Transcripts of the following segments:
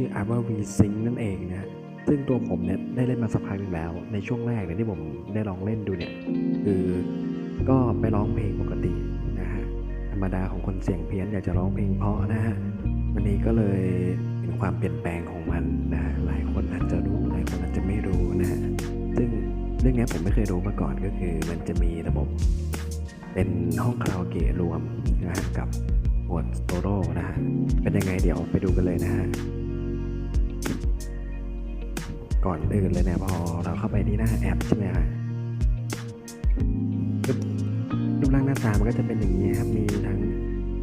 ชื่อ a r v Sync นั่นเองนะซึ่งตัวผมเนี่ยได้เล่นมาสักพักหนึงแล้ว ในช่วงแรกเนี่ยที่ผมได้ลองเล่นดูเนี่ยคือก็ไปร้องเพลงปกตินะฮะธรรมดาของคนเสียงเพี้ยนอยากจะร้องเพลงเพราะนะฮะวันนี้ก็เลยเป็นความเปลี่ยนแปลงของมันนะฮะหลายคนอาจจะรู้หลายคนอาจจะไม่รู้นะฮะซึ่งเรื่องนี้ผมไม่เคยรู้มาก่อนก็คือมันจะมีระบบเป็นห้องคาราโอเกะรวมนะฮะกับหมวดโซโล่นะฮะเป็นยังไงเดี๋ยวไปดูกันเลยนะฮะ ก่อนอื่นเลยเนี่ยพอเราเข้าไปที่หน้าแอปใช่ไหมฮะปึ๊บรูปร่างหน้าตามันก็จะเป็นอย่างนี้ครับ มีทั้ง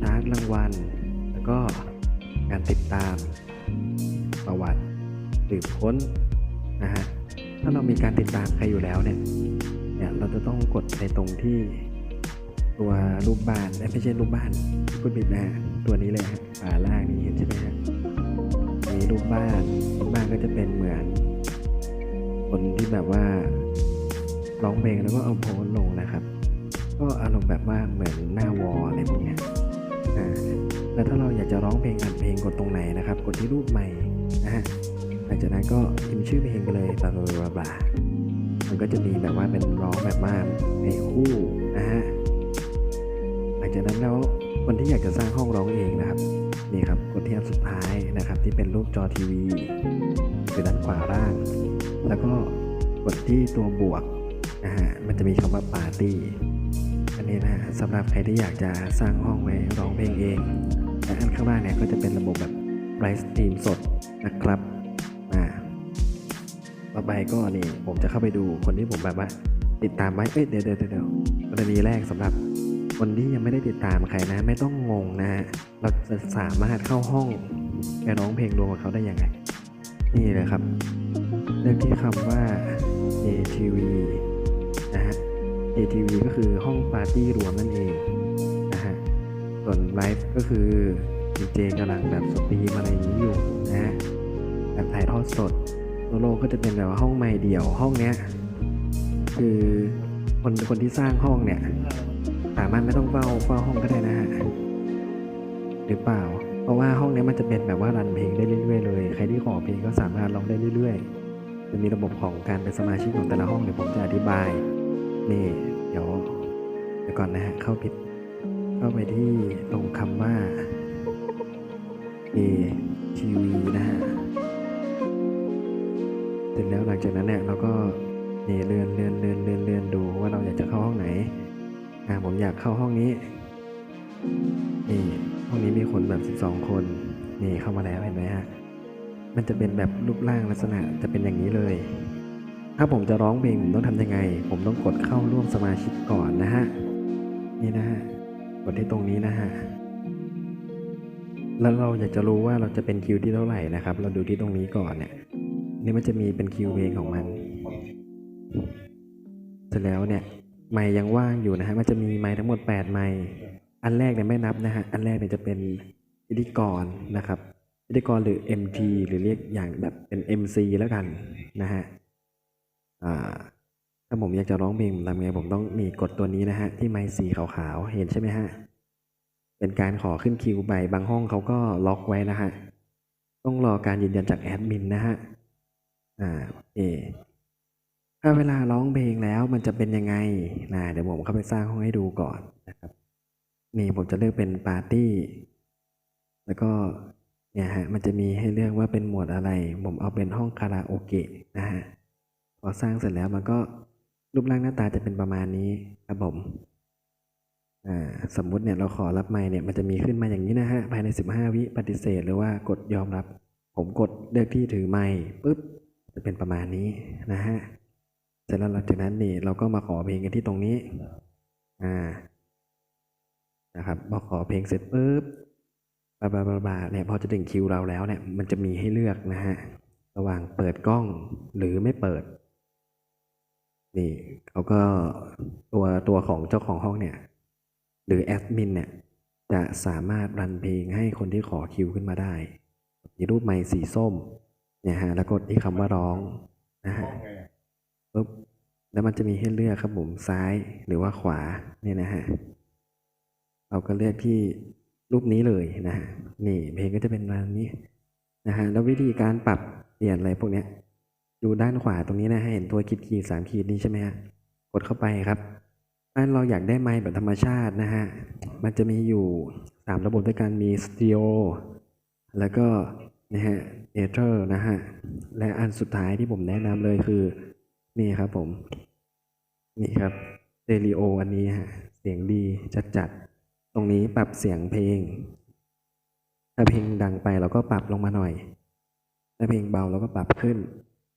ชาร์ตรางวัล แล้วก็การติดตามประวัติสืบค้นนะฮะ ถ้าเรามีการติดตามใครอยู่แล้วเนี่ย เนี่ยเราจะต้องกดในตรงที่ตัวรูปบ้านเอ้ยไม่ใช่รูปบ้านที่คุณบิดนะฮะตัวนี้เลยฮะฝาล่างนี้เห็นใช่ไหมฮะมีรูปบ้านรูปบ้านก็จะเป็นเหมือน คนที่แบบว่าร้องเพลงแล้วก็เอาโพสลงนะครับ ก็อารมณ์แบบว่าเหมือนหน้าวอลอะไรพวกเนี้ยอ่าแล้วถ้าเราอยากจะร้องเพลงอัดเพลงกดตรงไหนนะครับ กดที่รูปใหม่นะฮะหลังจากนั้นก็พิมพ์ชื่อเพลงไปเลยบลาบลาบลามันก็จะมีแบบว่าเป็นร้องแบบว่าเพลงคู่นะฮะหลังจากนั้นแล้วคนที่อยากจะสร้างห้องร้องเองนะครับนี่ครับกดที่อันสุดท้ายนะครับ ที่เป็นรูปจอทีวีคือด้านขวาล่าง แล้วก็กดที่ตัวบวกนะฮะมันจะมีคำว่าปาร์ตี้อันนี้นะฮะสำหรับใครที่อยากจะสร้างห้องไว้ร้องเพลงเองและอันข้างล่างเนี่ยก็จะเป็นระบบแบบไลฟ์สตรีมสดนะครับอ่าต่อไปก็นี่ผมจะเข้าไปดูคนที่ผมแบบว่าติดตามไว้เอ้ยเดี๋ยวเดี๋ยวเดี๋ยวกรณีแรกสำหรับคนที่ยังไม่ได้ติดตามใครนะ ไม่ต้องงงนะฮะเราจะสามารถเข้าห้องไปร้องเพลงรวมกับเขาได้ยังไง นี่เลยครับ เลือกที่คำว่า ATV นะฮะ ATV ก็คือห้องปาร์ตี้รวมนั่นเองนะฮะ ส่วนไลฟ์ก็คือดีเจกำลังแบบสตรีมอะไรอย่างนี้อยู่นะฮะแบบถ่ายทอดสดโซโลก็จะเป็นแบบว่าห้องใหม่เดี่ยวห้องเนี้ยคือคนคนที่สร้างห้องเนี่ยสามารถไม่ต้องเฝ้าเฝ้าห้องก็ได้นะฮะหรือเปล่า เพราะว่าห้องเนี้ยมันจะเป็นแบบว่ารันเพลงได้เรื่อยๆเลย ใครที่ขอเพลงก็สามารถร้องได้เรื่อยๆ จะมีระบบของการเป็นสมาชิกของแต่ละห้องเดี๋ยวผมจะอธิบาย นี่ เดี๋ยวเดี๋ยวก่อนนะฮะเข้าผิดเข้าไปที่ตรงคำว่า A TV นะฮะเสร็จแล้วหลังจากนั้นเนี่ยเราก็นี่เลื่อนเลื่อนเลื่อนเลื่อนเลื่อนดูว่าเราอยากจะเข้าห้องไหนอ่าผมอยากเข้าห้องนี้นี่ห้องนี้มีคนแบบ 12 คน นี่เข้ามาแล้วเห็นไหมฮะ มันจะเป็นแบบรูปร่างลักษณะจะเป็นอย่างนี้เลย ถ้าผมจะร้องเพลงผมต้องทำยังไง ผมต้องกดเข้าร่วมสมาชิกก่อนนะฮะ นี่นะฮะ กดที่ตรงนี้นะฮะ แล้วเราอยากจะรู้ว่าเราจะเป็นคิวที่เท่าไหร่นะครับ เราดูที่ตรงนี้ก่อนเนี่ย นี่มันจะมีเป็นคิวเพลงของมัน เสร็จแล้วเนี่ยไมค์ยังว่างอยู่นะฮะ มันจะมีไมค์ทั้งหมด 8 ไมค์อันแรกเนี่ยไม่นับนะฮะ อันแรกเนี่ยจะเป็นพิธีกรนะครับ พิธีกรหรือ MT หรือเรียกอย่างแบบเป็น MC แล้วกันนะฮะถ้าผมอยากจะร้องเพลงผมทำไงผมต้องมีกดตัวนี้นะฮะที่ไมค์สีขาวๆเห็นใช่ไหมฮะเป็นการขอขึ้นคิวไปบางห้องเขาก็ล็อกไว้นะฮะต้องรอการยืนยันจากแอดมินนะฮะอ่าโอเคถ้าเวลาร้องเพลงแล้วมันจะเป็นยังไงนะเดี๋ยวผมเข้าไปสร้างห้องให้ดูก่อนนะครับนี่ผมจะเลือกเป็นปาร์ตี้ แล้วก็ เนี่ยฮะมันจะมีให้เลือกว่าเป็นหมวดอะไร ผมเอาเป็นห้องคาราโอเกะนะฮะพอสร้างเสร็จแล้วมันก็รูปร่างหน้าตาจะเป็นประมาณนี้ครับผมอ่าสมมุติเนี่ยเราขอรับไมค์เนี่ยมันจะมีขึ้นมาอย่างนี้นะฮะภายใน 15 วิปฏิเสธหรือว่ากดยอมรับ ผมกดเลือกที่ถือไมค์ปุ๊บจะเป็นประมาณนี้นะฮะเสร็จแล้วหลังจากนั้นนี่เราก็มาขอเพลงกันที่ตรงนี้อ่านะครับพอขอเพลงเสร็จปุ๊บ บาบาบาบาเนี่ยพอจะถึงคิวเราแล้วเนี่ยมันจะมีให้เลือกนะฮะระหว่างเปิดกล้องหรือไม่เปิด นี่เขาก็ตัวตัวของเจ้าของห้องเนี่ย หรือแอดมินเนี่ยจะสามารถรันเพลงให้คนที่ขอคิวขึ้นมาได้มีรูปไมค์สีส้มเนี่ยฮะแล้วกดที่คำว่าร้องนะฮะปุ๊บแล้วมันจะมีให้เลือกครับผมซ้ายหรือว่าขวาเนี่ยนะฮะเราก็เลือกที่ รูปนี้เลยนะฮะนี่เพลงก็จะเป็นประมาณนี้นะฮะแล้ววิธีการปรับเปลี่ยนอะไรพวกเนี้ยดูด้านขวาตรงนี้นะฮะเห็นตัวขีดขีดสามขีดนี้ใช่ไหมฮะกดเข้าไปครับถ้าเราอยากได้ไมค์แบบธรรมชาตินะฮะมันจะมีอยู่สามระบบด้วยกันมีสตูดิโอแล้วก็นะฮะเนเธอร์นะฮะและอันสุดท้ายที่ผมแนะนำเลยคือ นี่ครับผม นี่ครับสเตอริโออันนี้ฮะเสียงดีจัดๆต รงนี้ปรับเสียงเพลง ถ้าเพลงดังไปเราก็ปรับลงมาหน่อย ถ้าเพลงเบาเราก็ปรับขึ้น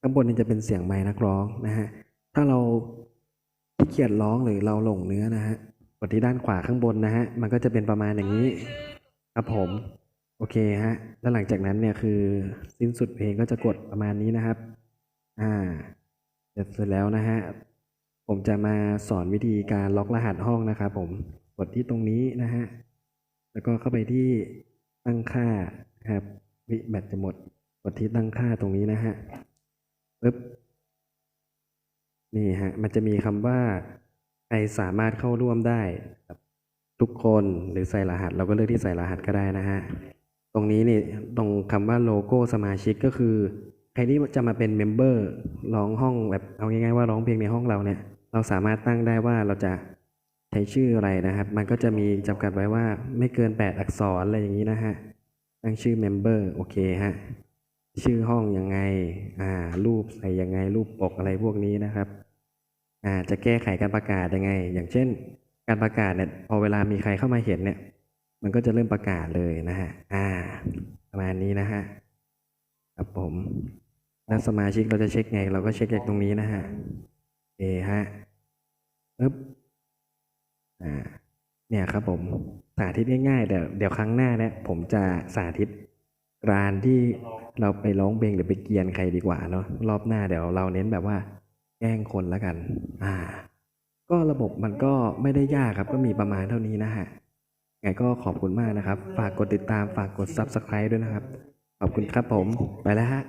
ข้างบนนี่จะเป็นเสียงไม้นักร้องนะฮะ ถ้าเราขี้เกียจร้องหรือเราหลงเนื้อนะฮะ กดที่ด้านขวาข้างบนนะฮะ มันก็จะเป็นประมาณอย่างนี้ครับผม โอเคฮะ แล้วหลังจากนั้นเนี่ยคือสิ้นสุดเพลงก็จะกดประมาณนี้นะครับ อ่า เสร็จแล้วนะฮะ ผมจะมาสอนวิธีการล็อกรหัสห้องนะครับผม ดที่ตรงนี้นะฮะ แล้วก็เข้าไปที่ตั้งค่าครับ วิแบตจะหมด กดที่ตั้งค่าตรงนี้นะฮะปึ๊บ นี่ฮะ มันจะมีคำว่าใครสามารถเข้าร่วมได้ทุกคนหรือใส่รหัส เราก็เลือกที่ใส่รหัสก็ได้นะฮะ ตรงนี้นี่ตรงคำว่าโลโก้สมาชิกก็คือ ใครที่จะมาเป็นเมมเบอร์ร้องห้องแบบเอาง่ายๆว่าร้องเพลงในห้องเราเนี่ย เราสามารถตั้งได้ว่าเราจะ ใช้ชื่ออะไรนะครับ มันก็จะมีจำกัดไว้ว่าไม่เกิน 8 อักษรอะไรอย่างนี้นะฮะตั้งชื่อเมมเบอร์โอเคฮะชื่อห้องยังไงอ่ารูปใส่ยังไงรูปปกอะไรพวกนี้นะครับอ่าจะแก้ไขการประกาศยังไง อย่างเช่น การประกาศเนี่ยพอเวลามีใครเข้ามาเห็นเนี่ย มันก็จะเริ่มประกาศเลยนะฮะอ่า ประมาณนี้นะฮะครับผมแล้วสมาชิกเราจะเช็คไง เราก็เช็คจากตรงนี้นะฮะโอเคฮะปึ๊บ เนี่ยครับผมสาธิตง่ายๆแต่เดี๋ยวครั้งหน้าเนี่ยผมจะสาธิตร้านที่เราไปร้องเพลงหรือไปเกียนใครดีกว่าเนาะรอบหน้าเดี๋ยวเราเน้นแบบว่า แกล้งคนแล้วกัน อ่า ก็ระบบมันก็ไม่ได้ยากครับ ก็มีประมาณเท่านี้นะฮะไงก็ขอบคุณมากนะครับ ฝากกดติดตามฝากกด Subscribe ด้วยนะครับ ขอบคุณครับผมไปแล้วฮะ